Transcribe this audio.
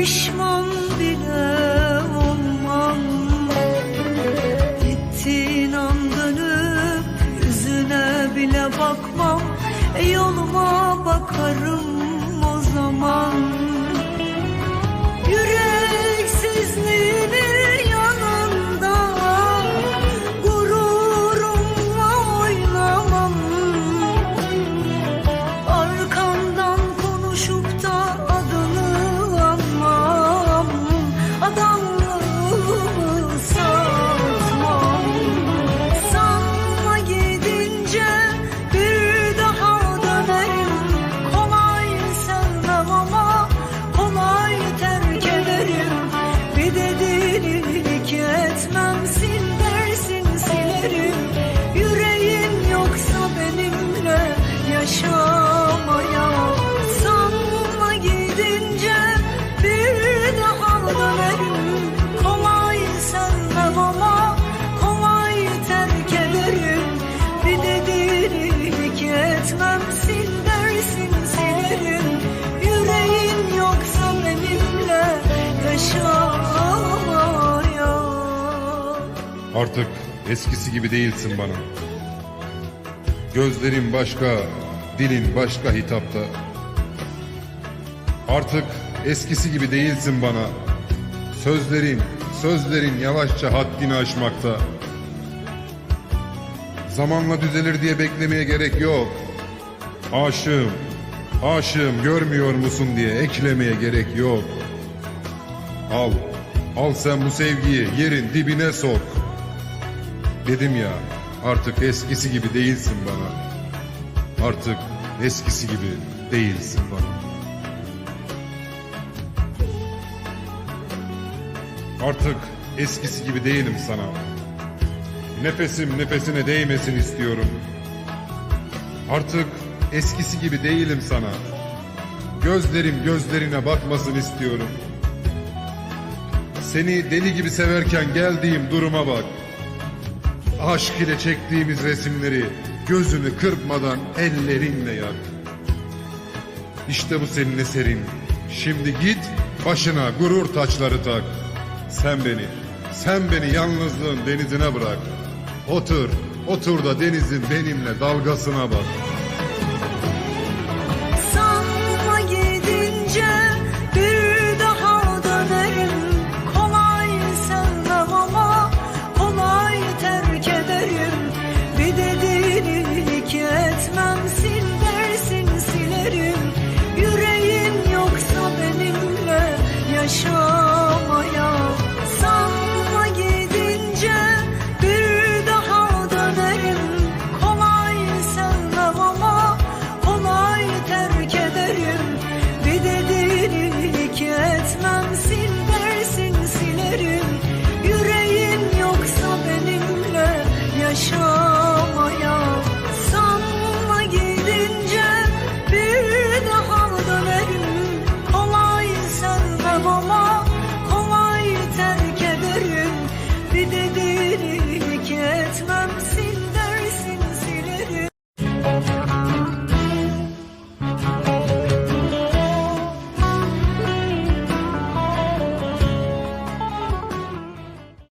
Pişman bile olmam. Gittiğin an dönüp yüzüne bile bakmam. E Yoluma bakarım o zaman Artık eskisi gibi değilsin bana. Gözlerin başka, dilin başka hitapta. Artık eskisi gibi değilsin bana. Sözlerin, sözlerin yavaşça haddini aşmakta. Zamanla düzelir diye beklemeye gerek yok. Aşığım, aşığım görmüyor musun diye eklemeye gerek yok. Al, al sen bu sevgiyi yerin dibine sok. Dedim ya, artık eskisi gibi değilsin bana. Artık eskisi gibi değilsin bana. Artık eskisi gibi değilim sana. Nefesim nefesine değmesin istiyorum. Artık eskisi gibi değilim sana. Gözlerim gözlerine bakmasın istiyorum. Seni deli gibi severken geldiğim duruma bak. Aşk ile çektiğimiz resimleri gözünü kırpmadan ellerinle yak. İşte bu senin eserin. Şimdi git başına gurur taçları tak. Sen beni, sen beni yalnızlığın denizine bırak. Otur, otur da denizin benimle dalgasına bak. 说。